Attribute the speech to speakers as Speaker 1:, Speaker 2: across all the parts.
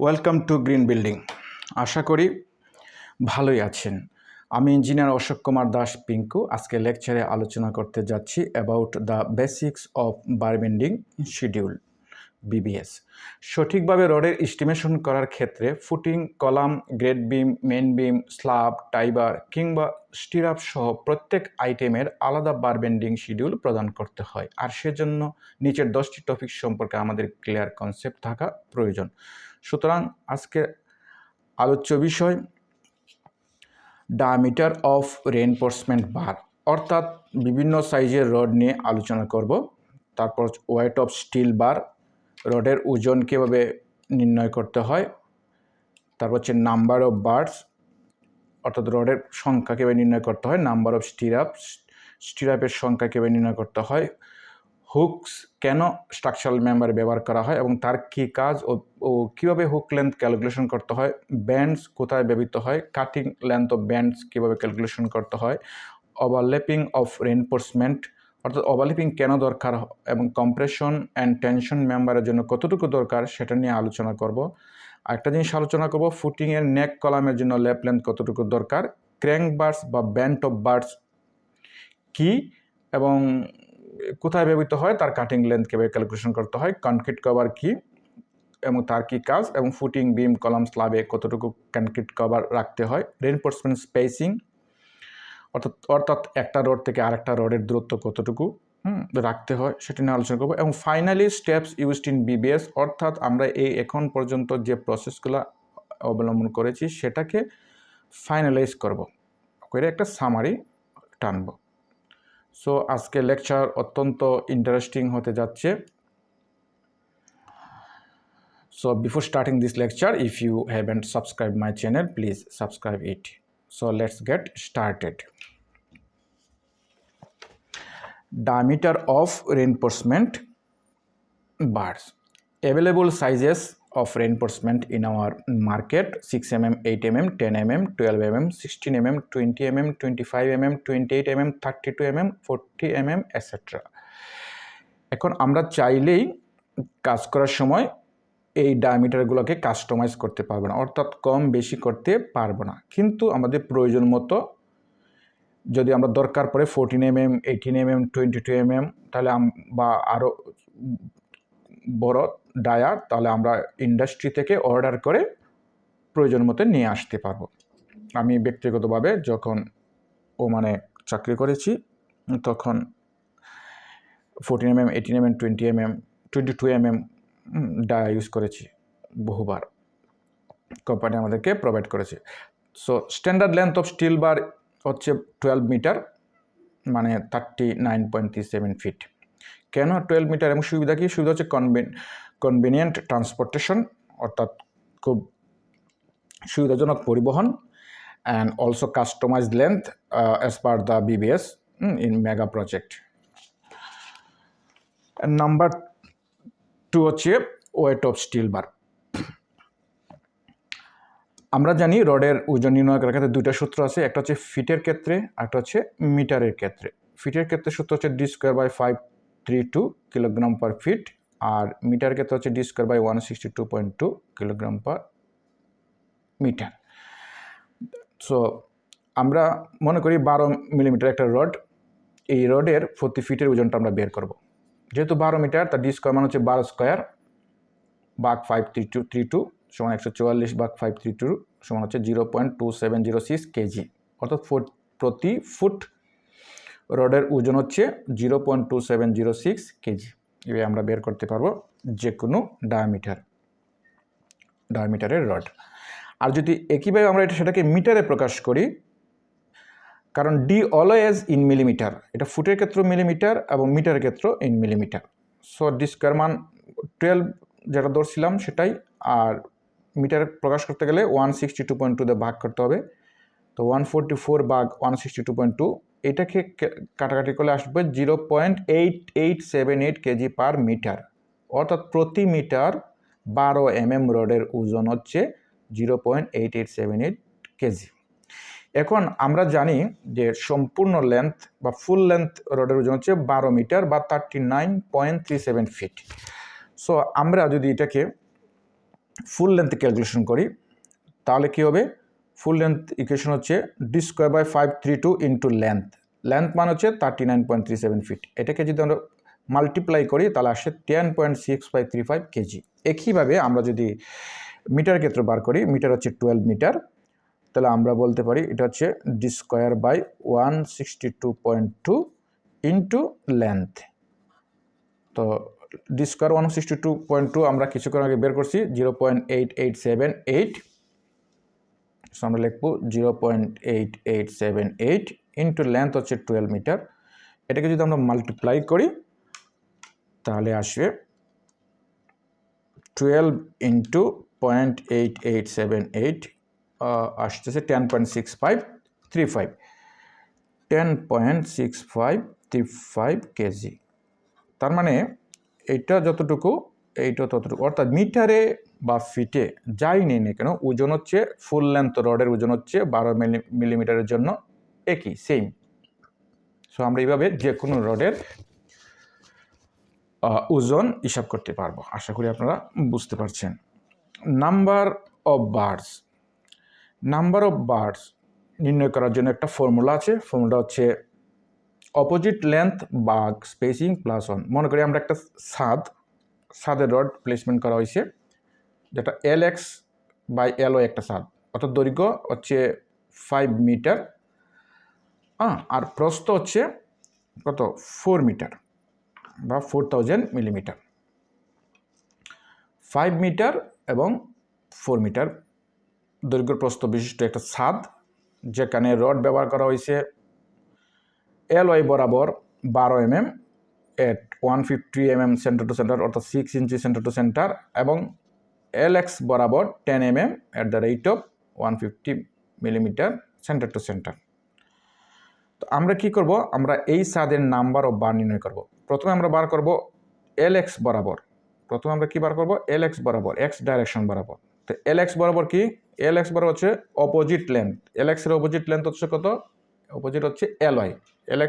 Speaker 1: Welcome to green building আশা করি ভালোই আছেন। আমি ইঞ্জিনিয়ার অশোক কুমার দাস পিঙ্কু। আজকে লেকচারে আলোচনা করতে যাচ্ছি about the basics of bar bending schedule BBS সঠিকভাবে রডের এস্টিমেশন করার ক্ষেত্রে footing column grade beam main beam slab tie bar কিংবা স্টিরাপ সহ প্রত্যেক আইটেমের আলাদা বারবেন্ডিং শিডিউল প্রদান করতে হয়। আর সেজন্য নিচের দশটি টপিক সম্পর্কে আমাদের ক্লিয়ার কনসেপ্ট থাকা প্রয়োজন। সুতরাং আজকে আলোচ্য বিষয় ডায়ামিটার অফ রেনফোর্সমেন্ট বার অর্থাৎ বিভিন্ন সাইজের রড নিয়ে আলোচনা করব। তারপর ওয়েট অফ স্টিল বার রডের ওজন কীভাবে নির্ণয় করতে হয়। তারপর হচ্ছে নাম্বার অফ বার্ডস অর্থাৎ রডের সংখ্যা কীভাবে নির্ণয় করতে হয়। নাম্বার অফ স্টিরাপ স্টিরাপের সংখ্যা কীভাবে নির্ণয় করতে হয়। হুকস কেন স্ট্রাকচারাল মেম্বার ব্যবহার করা হয় এবং তার কী কাজ ও কীভাবে হুক লেন্থ ক্যালকুলেশন করতে হয় ব্যান্ডস কোথায় ব্যবহৃত হয় কাটিং লেন্থ অফ ব্যান্ডস কীভাবে ক্যালকুলেশন করতে হয় ওভারল্যাপিং অফ রেনফোর্সমেন্ট অর্থাৎ ওভারল্যাপিং কেন দরকার এবং কম্প্রেশন অ্যান্ড টেনশন মেম্বারের জন্য কতটুকু দরকার সেটা নিয়ে আলোচনা করব। আরেকটা জিনিস আলোচনা করব ফুটিংয়ের নেক কলামের জন্য লেপ লেন্থ কতটুকু দরকার ক্র্যাঙ্ক বার্ডস বা ব্যান্ড অফ বার্ডস কী এবং কোথায় ব্যবহৃত হয়? তার কাটিং লেন্থ কীভাবে ক্যালকুলেশন করতে হয়। কনক্রিট কভার কি? এবং তার কী কাজ? এবং ফুটিং বিম কলাম স্ল্যাবে কতটুকু কনক্রিট কভার রাখতে হয়? রেনফোর্সমেন্ট স্পেসিং অর্থাৎ অর্থাৎ একটা রোড থেকে আরেকটা রোডের দূরত্ব কতটুকু রাখতে হয় সেটি নিয়ে আলোচনা করব। এবং finally steps used in BBS অর্থাৎ আমরা এই এখন পর্যন্ত যে প্রসেসগুলো অবলম্বন করেছি, সেটাকে ফাইনালাইজ করব। করে একটা সামারি টানবো। সো আজকে লেকচার অত্যন্ত ইন্টারেস্টিং হতে যাচ্ছে So before starting this lecture, if you haven't subscribed my channel, please subscribe it. So let's get started. Diameter of reinforcement bars. Available sizes of reinforcement in our market 6 mm, 8 mm, 10 mm, 12 mm, 16 mm, 20 mm, 25 mm, 28 mm, 32 mm, 40 mm, etc. এখন আমরা চাইলেই কাজ করার সময় এই ডায়ামিটারগুলোকে customise করতে পারব না অর্থাৎ কম বেশি করতে পারব না কিন্তু আমাদের প্রয়োজন মতো যদি আমরা দরকার পড়ে fourteen M M eighteen M M twenty two M M তাহলে বা আরও বড় ডায়ার, তাহলে আমরা ইন্ডাস্ট্রি থেকে অর্ডার করে প্রয়োজন মতো নিয়ে আসতে পারব। আমি ব্যক্তিগতভাবে যখন ও মানে চাকরি করেছি, তখন fourteen M M eighteen M M twenty M M twenty two M M dia use করেছি বহুবার। কোম্পানি আমাদেরকে প্রোভাইড করেছে। So standard length of steel bar হচ্ছে টুয়েলভ মিটার মানে thirty nine point three seven feet কেন twelve metre এবং সুবিধা কি? সুবিধা হচ্ছে কনভেন কনভিনিয়েন্ট ট্রান্সপোর্টেশন অর্থাৎ খুব সুবিধাজনক পরিবহন and also customize length as per the BBS in mega project number two হচ্ছে ওয়েট অফ স্টিল বার আমরা জানি রডের ওজন নির্ণয় করার ক্ষেত্রে দুইটা সূত্র আছে, একটা হচ্ছে ফিটের ক্ষেত্রে একটা হচ্ছে মিটারের ক্ষেত্রে। ফিটের ক্ষেত্রে সূত্র হচ্ছে D square by five three two kilogram per feet R metre ক্ষেত্রে হচ্ছে D square by one sixty two point two kilogram per metre so আমরা মনে করি বারো মিলিমিটার একটা রড এই রডের প্রতি ফিটের ওজনটা আমরা বের করব। যেহেতু বারো মিটার তার ডি স্কোয়ার মানে হচ্ছে বারো square by five three two three two সমান একশো চুয়াল্লিশ বাঘ ফাইভ থ্রি টু সমান হচ্ছে zero point two seven zero six KG অর্থাৎ প্রতি ফুট রডের ওজন হচ্ছে zero point two seven zero six KG. এভাবে আমরা বের করতে পারব যে কোনো ডায়ামিটার ডায়ামিটারের রড। আর যদি একইভাবে আমরা এটা সেটাকে মিটারে প্রকাশ করি, কারণ ডি অলওয়েজ ইন মিলিমিটার এটা ফুটের ক্ষেত্রে মিলিমিটার এবং মিটারের ক্ষেত্রে in millimetre so D square মান টুয়েলভ যেটা ধরছিলাম সেটাই, আর মিটারে প্রকাশ করতে গেলে one sixty two point two দিয়ে ভাগ করতে হবে। তো ওয়ান ফোরটি ফোর ভাগ one sixty two point two এটাকে কাটাকাটি করলে আসবে zero point eight eight seven eight KG per metre. অর্থাৎ প্রতি মিটার বারো এম এম রডের ওজন হচ্ছে zero point eight eight seven eight KG. এখন আমরা জানি যে সম্পূর্ণ লেন্থ বা ফুল লেন্থ রডের ওজন হচ্ছে বারো মিটার বা thirty nine point three seven feet so আমরা যদি এটাকে ফুল লেন্থ ক্যালকুলেশন করি, তাহলে কী হবে? ফুল লেন্থ ইকুয়েশন হচ্ছে D square by five three two into length length মান হচ্ছে thirty nine point three seven feet এটাকে যদি আমরা মাল্টিপ্লাই করি, তাহলে আসে ten point six five three five KG একইভাবে আমরা যদি মিটার ক্ষেত্রে বার করি, মিটার হচ্ছে টুয়েলভ মিটার। তাহলে আমরা বলতে পারি, এটা হচ্ছে D square by one sixty two point two into length তো D square one sixty two point two আমরা কিছুক্ষণ আগে বের করছি zero point eight eight seven eight আমরা লিখব zero point eight eight seven eight into length হচ্ছে twelve metre এটাকে যদি আমরা মাল্টিপ্লাই করি, তাহলে আসবে twelve into point eight eight seven eight আসতেছে ten point six five three five ten point six five three five KG তার মানে এইটা যতটুকু, এইটা ততটুকু। অর্থাৎ মিটারে বা ফিটে যাই নেই না কেন, ওজন হচ্ছে ফুল লেন্থ রডের ওজন হচ্ছে বারো মিলি মিলিমিটারের জন্য একই সেম সো আমরা এইভাবে যে কোনো রডের ওজন হিসাব করতে পারব। আশা করি আপনারা বুঝতে পারছেন। Number of bars number of bars নির্ণয় করার জন্য একটা ফর্মুলা আছে। ফর্মুলা হচ্ছে opposite length by spacing plus one মনে করি আমরা একটা সাদ, সাদের রড প্লেসমেন্ট করা হয়েছে। যেটা এল এক্স বাই এল এলও একটা ছাদ অর্থাৎ দৈর্ঘ্য হচ্ছে ফাইভ মিটার হ্যাঁ আর প্রস্থ হচ্ছে কত? ফোর মিটার বা four thousand millimetre five metre এবং ফোর মিটার দৈর্ঘ্য প্রস্থ বিশিষ্ট একটা ছাদ যেখানে রড ব্যবহার করা হয়েছে এল ওয়াই বরাবর বারো M M at one fifty M M centre to centre অর্থাৎ six inch centre to centre এবং এল এক্স বরাবর ten M M at the rate of one fifty millimetre centre to centre তো আমরা কি করব? আমরা এই সাদের নাম্বার অফ বার নির্ণয় করব। প্রথমে আমরা বার করব এল এক্স বরাবর। প্রথমে আমরা কি বার করব? এল বরাবর এক্স ডাইরেকশন বরাবর। তো এল বরাবর কি? এল এক্স বরাবর হচ্ছে অপোজিট লেন্থ এল এক্সের অপোজিট লেন্থ হচ্ছে কত? অপোজিট হচ্ছে এল ওয়াই এল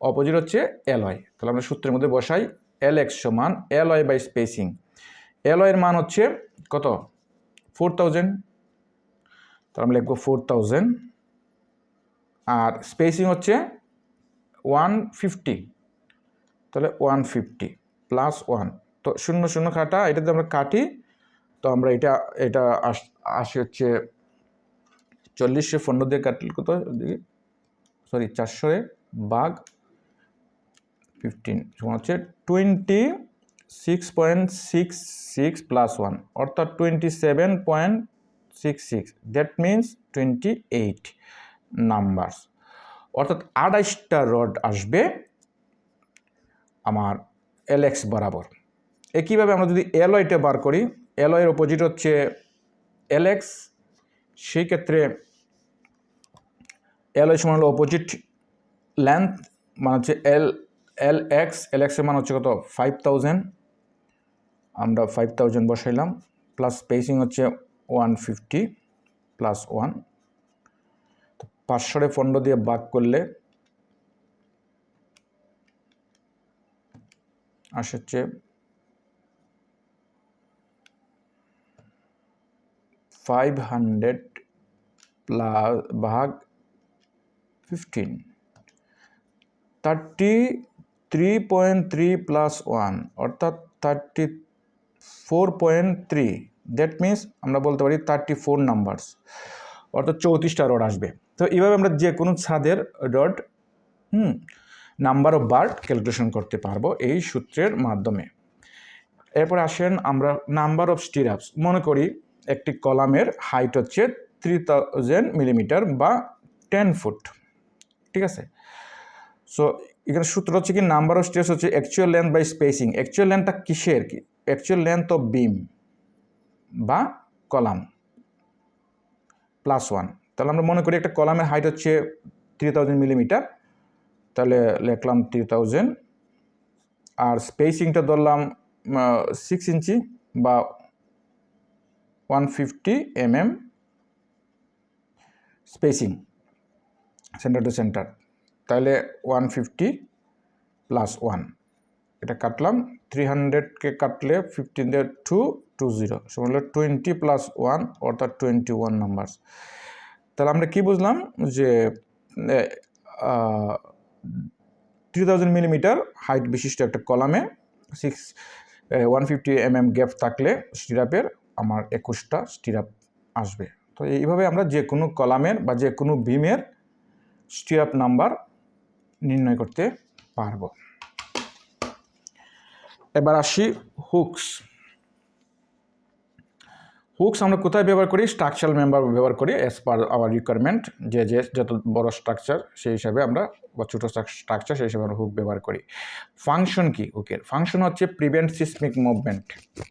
Speaker 1: অপোজিট হচ্ছে এল ওয়াই তাহলে আমরা সূত্রের মধ্যে বসাই এল সমান L Y by spacing L ওয়াইয়ের মান হচ্ছে কত? ফোর থাউজেন্ড তাহলে আমরা লিখব ফোর থাউজেন্ড আর স্পেসিং হচ্ছে ওয়ান ফিফটি তাহলে ওয়ান ফিফটি প্লাস ওয়ান তো শূন্য শূন্য কাটা এটা যদি আমরা কাটি, তো আমরা এটা এটা আস, আসে হচ্ছে চল্লিশে পনেরো দিয়ে কাটলে কত? সরি চারশো বাঘ ফিফটিন হচ্ছে twenty six point six six plus one অর্থাৎ twenty seven point six six that means twenty eight numbers অর্থাৎ আড়াইশটা রড আসবে আমার এলএক্স বরাবর। একইভাবে আমরা যদি এলওয়াইটা বার করি এলওয়ের অপোজিট হচ্ছে এলএক্স সেই ক্ষেত্রে এলওয়াই সমান হলো অপোজিট লেন্থ মানে হচ্ছে এল এল এক্স এল এক্সের মান হচ্ছে কত? ফাইভ থাউজেন্ড আমরা ফাইভ থাউজেন্ড বসাইলাম প্লাস স্পেসিং হচ্ছে ওয়ান ফিফটি প্লাস ওয়ান তো পাঁচশোরে পনেরো দিয়ে বাক করলে আসে হচ্ছে ফাইভ হান্ড্রেড প্লাস ভাগ fifteen thirty three point three plus one অর্থাৎ thirty four point three that means আমরা বলতে পারি থার্টি ফোর নাম্বারস অর্থাৎ চৌত্রিশটা রড আসবে। তো এইভাবে আমরা যে কোনো ছাদের rod, hmm number of bar calculation করতে পারব এই সূত্রের মাধ্যমে। এরপর আসেন আমরা নাম্বার অফ স্টিরাপস মনে করি একটি কলামের হাইট হচ্ছে থ্রি থাউজেন্ড মিলিমিটার বা টেন ফুট ঠিক আছে? সো এখানে সূত্র হচ্ছে কি নাম্বার অফ স্টেপস হচ্ছে actual length by spacing actual লেন্থটা কিসের কি? অ্যাকচুয়াল লেন্থ অফ বিম বা কলাম প্লাস ওয়ান তাহলে আমরা মনে করি একটা কলামের হাইট হচ্ছে থ্রি থাউজেন্ড মিলিমিটার তাহলে লিখলাম থ্রি থাউজেন্ড আর স্পেসিংটা ধরলাম সিক্স ইঞ্চি বা one fifty M M spacing centre to centre তাহলে ওয়ান ফিফটি প্লাস ওয়ান এটা কাটলাম থ্রি হান্ড্রেডকে কাটলে ফিফটিন দিয়ে টু টু জিরো সমান হলো টোয়েন্টি প্লাস ওয়ান অর্থাৎ টোয়েন্টি ওয়ান নাম্বার তাহলে আমরা কি বুঝলাম? যে থ্রি থাউজেন্ড মিলিমিটার হাইট বিশিষ্ট একটা কলামে six one fifty M M gap থাকলে স্টিরাপের আমার একুশটা স্টিরাপ আসবে। তো এইভাবে আমরা যে কোনো কলামের বা যে কোনো বিমের স্টিরাপ নাম্বার নির্ণয় করতে পারব। এবার আসি হুকস হুকস আমরা কোথায় ব্যবহার করি? স্ট্রাকচারাল মেম্বার ব্যবহার করি অ্যাজ পার আওয়ার রিকোয়ারমেন্ট যে যে, যত বড় স্ট্রাকচার সেই হিসাবে আমরা, বা ছোটো স্ট্রাকচার সেই হিসাবে আমরা হুক ব্যবহার করি। ফাংশন কি? হুকের ফাংশন হচ্ছে প্রিভেন্ট সিসমিক মুভমেন্ট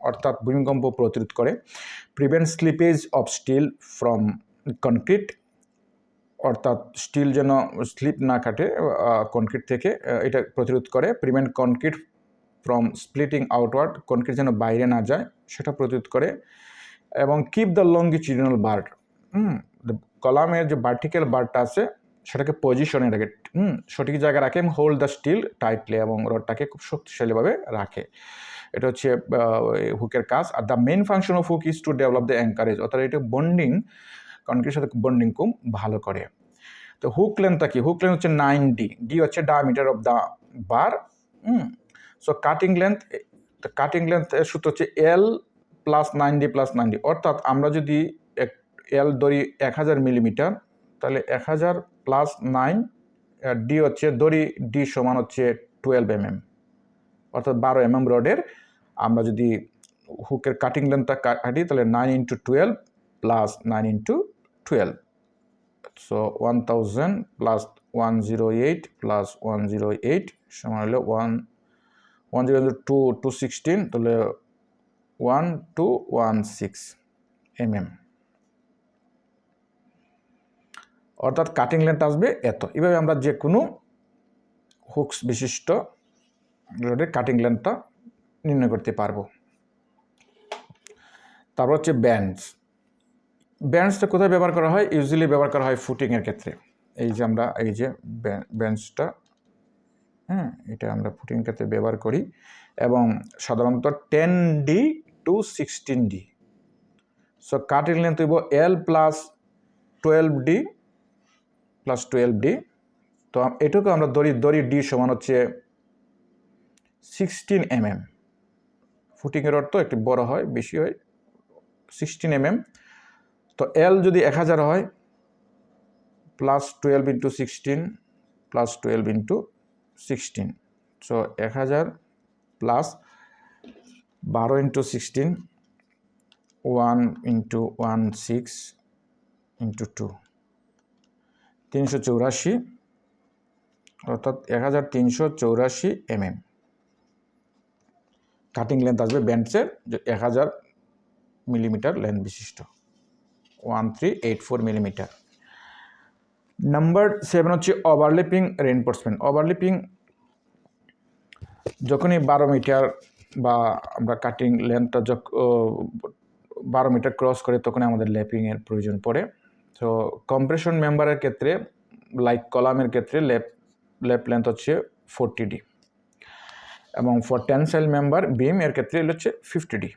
Speaker 1: অর্থাৎ ভূমিকম্প প্রতিরোধ করে। Prevent slippage of steel from concrete অর্থাৎ স্টিল যেন স্লিপ না কাটে কনক্রিট থেকে এটা প্রতিরোধ করে। Prevent concrete from splitting outward concrete যেন বাইরে না যায়, সেটা প্রতিরোধ করে এবং কিপ দ্য লঙ্গিচিডিনাল বার্ড হুম কলামের যে ভার্টিক্যাল বার্ডটা আছে, সেটাকে পজিশনে রাখে, হুম, সঠিক জায়গায় রাখে এবং হোল্ড দ্য স্টিল টাইটলি এবং রডটাকে খুব শক্তিশালীভাবে রাখে। এটা হচ্ছে হুকের কাজ। আর the main function of hook is to develop the anchorage অর্থাৎ এটা বন্ডিং কনক্রিটের সাথে বন্ডিং খুব ভালো করে। তো হুক লেন্থটা কি? হুক লেন্থ হচ্ছে নাইন ডি ডি হচ্ছে diameter of the bar hmm so cutting length cutting length এর সূত্র হচ্ছে L plus nine D plus nine D অর্থাৎ আমরা যদি এক এল দড়ি এক হাজার মিলিমিটার তাহলে এক হাজার প্লাস নাইন ডি হচ্ছে দড়ি ডি সমান হচ্ছে টুয়েলভ এম এম অর্থাৎ বারো এম এম রডের, আমরা যদি হুকের কাটিং লেন্থটা কাটি, তাহলে nine into twelve plus nine into twelve so one thousand plus one zero eight plus one zero eight সমান হলো one one zero two two sixteen, তাহলে one two one six M M অর্থাৎ cutting length আসবে এত। এভাবে আমরা যে কোনো হুকস বিশিষ্ট রোডের কাটিং লেন্থটা নির্ণয় করতে পারব। তারপর হচ্ছে ব্যান্ডস ব্যান্ডসটা কোথায় ব্যবহার করা হয়? ইউজুয়ালি ব্যবহার করা হয় ফুটিংয়ের ক্ষেত্রে। এই যে আমরা, এই যে বেঞ্চটা হ্যাঁ এটা আমরা ফুটিং ক্ষেত্রে ব্যবহার করি এবং সাধারণত ten D two sixteen D so cutting length হইব L plus twelve D plus twelve D তো এটুকু আমরা দড়ি দড়ি ডি সমান হচ্ছে সিক্সটিন এম এম ফুটিংয়ের অর্থ একটু বড় হয়, বেশি হয় সিক্সটিন এম এম তো এল যদি এক হাজার হয় plus twelve into sixteen plus twelve into sixteen so এক হাজার প্লাস বারো into sixteen one into one six into two তিনশো চৌরাশি, অর্থাৎ এক হাজার তিনশো চৌরাশি এমএম কাটিং লেন্থ আসবে ব্যান্ডসের এক হাজার মিলিমিটার লেন্থ বিশিষ্ট। One three eight four millimetre number seven হচ্ছে ওভারলিপিং রেনফোর্সমেন্ট ওভারলিপিং যখনই বারো মিটার বা আমরা কাটিং লেন্থটা যখন বারো মিটার ক্রস করে তখনই আমাদের ল্যাপিংয়ের প্রয়োজন পড়ে। তো কম্প্রেশন মেম্বারের ক্ষেত্রে লাইক কলামের ক্ষেত্রে ল্যাপ ল্যাপ লেন্থ হচ্ছে ফোরটি ডি এবং ফর টেনসাইল মেম্বার বিম এর ক্ষেত্রে হচ্ছে fifty D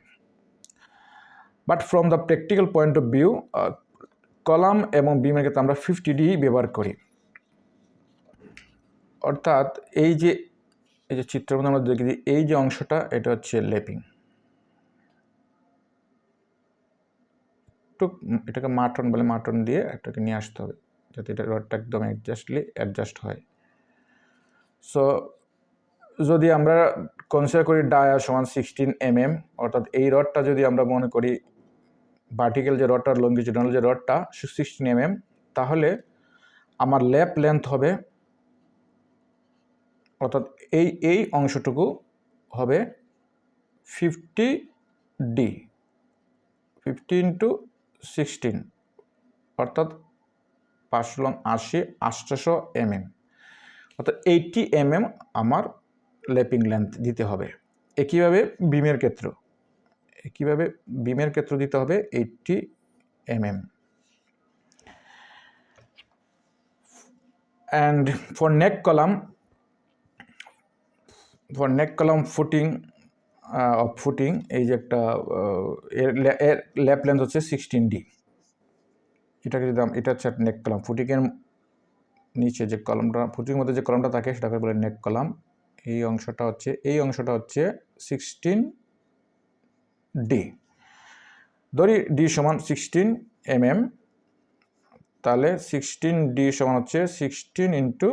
Speaker 1: but from the practical point of view column এবং বিমের ক্ষেত্রে আমরা ফিফটি ডি ব্যবহার করি। অর্থাৎ এই যে এই যে চিত্রের মধ্যে আমরা দেখি এই যে অংশটা, এটা হচ্ছে লেপিং। একটু এটাকে মাটন বলে, মাটন দিয়ে একটাকে নিয়ে আসতে হবে, যাতে এটা রডটা একদম অ্যাডজাস্টলি অ্যাডজাস্ট হয়। সো যদি আমরা কনসিডার করি ডায়া সমান সিক্সটিন এম এম অর্থাৎ এই রডটা যদি আমরা মনে করি ভার্টিক্যাল যে রডটা লঙ্গিচুডাল যে রডটা সিক্সটিন এম এম তাহলে আমার ল্যাপ লেন্থ হবে, অর্থাৎ এই এই অংশটুকু হবে fifty D fifty into sixteen অর্থাৎ পাঁচশো লং আশি আটশোশো এমএম অর্থাৎ এইটটি এমএম আমার ল্যাপিং লেন্থ দিতে হবে। একইভাবে বিমের ক্ষেত্র। একইভাবে বিমের ক্ষেত্র দিতে হবে? Eighty MM. And for neck column for neck column footing of footing এই যে একটা এর লে- এর ল্যাপ লেন্থ হচ্ছে সিক্সটিন ডি এটাকে যদি এটা হচ্ছে নেক কলাম ফুটিংয়ের নিচে যে কলমটা ফুটিংয়ের মধ্যে যে কলমটা থাকে, সেটাকে বলে নেক কলাম এই অংশটা হচ্ছে, এই অংশটা হচ্ছে সিক্সটিন ডি। ধরি ডি সমান সিক্সটিন এম এম তাহলে সিক্সটিন ডি সমান হচ্ছে sixteen into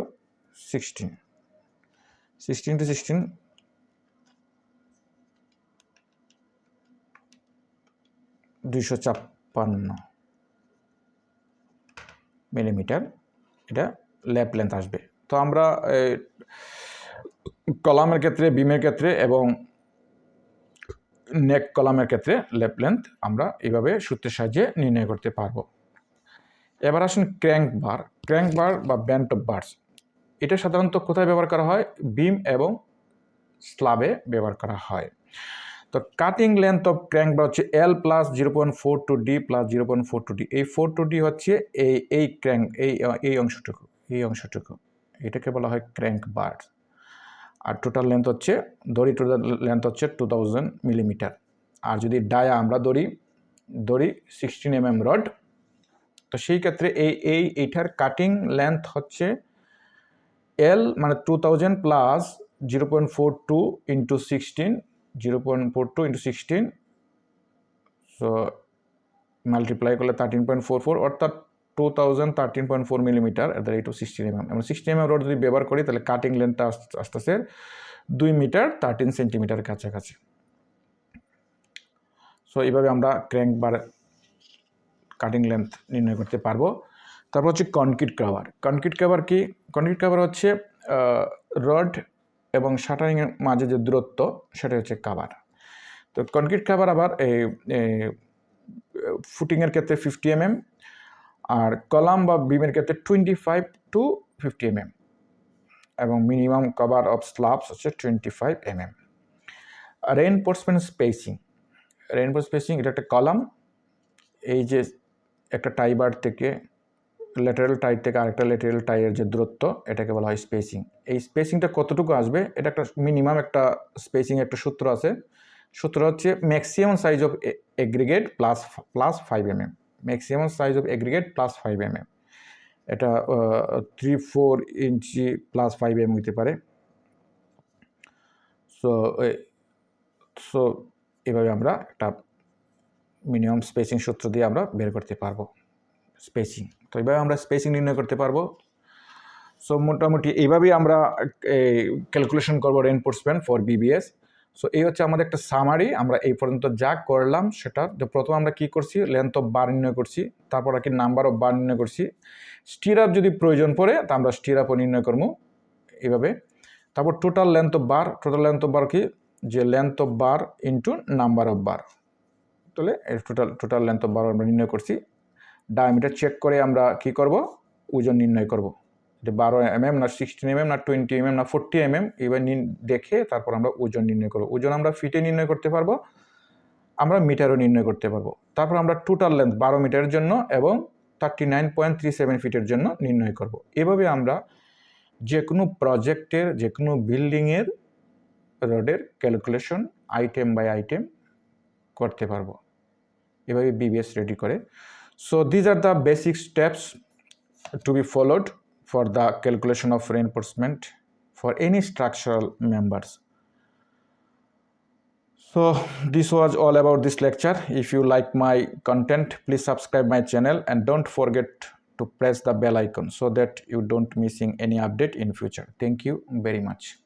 Speaker 1: sixteen sixteen into sixteen দুইশো ছাপ্পান্ন মিলিমিটার এটা ল্যাপ লেন্থ আসবে। তো আমরা কলামের ক্ষেত্রে, বিমের ক্ষেত্রে এবং নেক কলামের ক্ষেত্রে ল্যাপ লেন্থ আমরা এইভাবে সূত্রের সাহায্যে নির্ণয় করতে পারব। এবার আসুন ক্র্যাঙ্ক বার ক্র্যাঙ্ক বার বা ব্যান্ড অফ বার্স এটা সাধারণত কোথায় ব্যবহার করা হয়? বিম এবং স্লাবে ব্যবহার করা হয়। তো cutting length of crank bar হচ্ছে L plus zero point four two D plus zero point four two D এই ফোর টু ডি হচ্ছে এই এই ক্র্যাঙ্ক এই এই অংশটুকু এই অংশটুকু। এটাকে বলা হয় ক্র্যাঙ্ক বার আর টোটাল লেন্থ হচ্ছে, দড়ি টোটাল লেন্থ হচ্ছে টু থাউজেন্ড মিলিমিটার আর যদি ডায়া আমরা দড়ি দড়ি সিক্সটিন এম এম রড তো সেই ক্ষেত্রে এই এই, এইটার কাটিং লেন্থ হচ্ছে এল মানে two thousand plus zero point four two into sixteen zero point four two into sixteen so multiply করলে থার্টিন পয়েন্ট ফোর ফোর অর্থাৎ two thousand thirteen point four millimetre at the rate of sixteen M M এবং sixteen M M rod যদি ব্যবহার করি, তাহলে cutting লেন্থটা আস্তে আস্তে দুই মিটার থার্টিন সেন্টিমিটার কাছাকাছি। সো এইভাবে আমরা ক্র্যাঙ্ক বার কাটিং লেন্থ নির্ণয় করতে পারব। তারপর হচ্ছে কনক্রিট কাভার কনক্রিট কাভার কি? কনক্রিট কাভার হচ্ছে রড এবং শাটারিংয়ের মাঝে যে দূরত্ব, সেটা হচ্ছে কাভার তো কনক্রিট কাভার আবার এই ফুটিংয়ের ক্ষেত্রে ফিফটি এমএম আর কলাম বা বিমের ক্ষেত্রে twenty five to fifty MM এবং মিনিমাম কভার অফ স্ল্যাবস হচ্ছে twenty five MM reinforcement spacing reinforce spacing এটা একটা কলাম। এই যে একটা টাইবার থেকে ল্যাটারাল টাই থেকে আরেকটা ল্যাটারাল টাইয়ের যে দূরত্ব, এটাকে বলা হয় স্পেসিং এই স্পেসিংটা কতটুকু আসবে? এটা একটা মিনিমাম একটা স্পেসিং একটা সূত্র আছে। সূত্র হচ্ছে maximum size of aggregate plus plus five M M maximum size of aggregate plus five M M এটা three four inch plus five M হইতে পারে। সো সো এভাবে আমরা একটা মিনিমাম স্পেসিং সূত্র দিয়ে আমরা বের করতে পারব। স্পেসিং তো এইভাবে আমরা স্পেসিং নির্ণয় করতে পারব। সো মোটামুটি এইভাবেই আমরা ক্যালকুলেশন করব রেনফোর্সমেন্ট ফর বিবিএস সো এই হচ্ছে আমাদের একটা সামারি আমরা এই পর্যন্ত যা করলাম সেটা প্রথম আমরা কি করছি? লেন্থ অফ বার নির্ণয় করছি, তারপর আর কি নাম্বার অফ বার নির্ণয় করছি। স্টির আপ যদি প্রয়োজন পড়ে, তা আমরা স্টির আপও নির্ণয় করব, এইভাবে। তারপর total length of bar total length of bar কি? যে length of bar into number of bar তাহলে total total length of bar আমরা নির্ণয় করছি। ডায়ামিটার চেক করে আমরা কি করব? ওজন নির্ণয় করব। যে বারো এম এম না সিক্সটিন এম এম না টোয়েন্টি এম এম না ফোরটি এম এম এবার দেখে তারপর আমরা ওজন নির্ণয় করব। ওজন আমরা ফিটে নির্ণয় করতে পারব, আমরা মিটারও নির্ণয় করতে পারব। তারপর আমরা টোটাল লেন্থ বারো মিটারের জন্য এবং thirty nine point three seven ফিটের জন্য নির্ণয় করব। এভাবে আমরা যে কোনো প্রজেক্টের যে কোনো বিল্ডিংয়ের রোডের ক্যালকুলেশন আইটেম বাই আইটেম করতে পারব। এভাবে বিবিএস রেডি করে। So these are the basic steps to be followed for the calculation of reinforcement for any structural members. So this was all about this lecture. If you like my content, please subscribe my channel and don't forget to press the bell icon so that you don't missing any update in future. Thank you very much.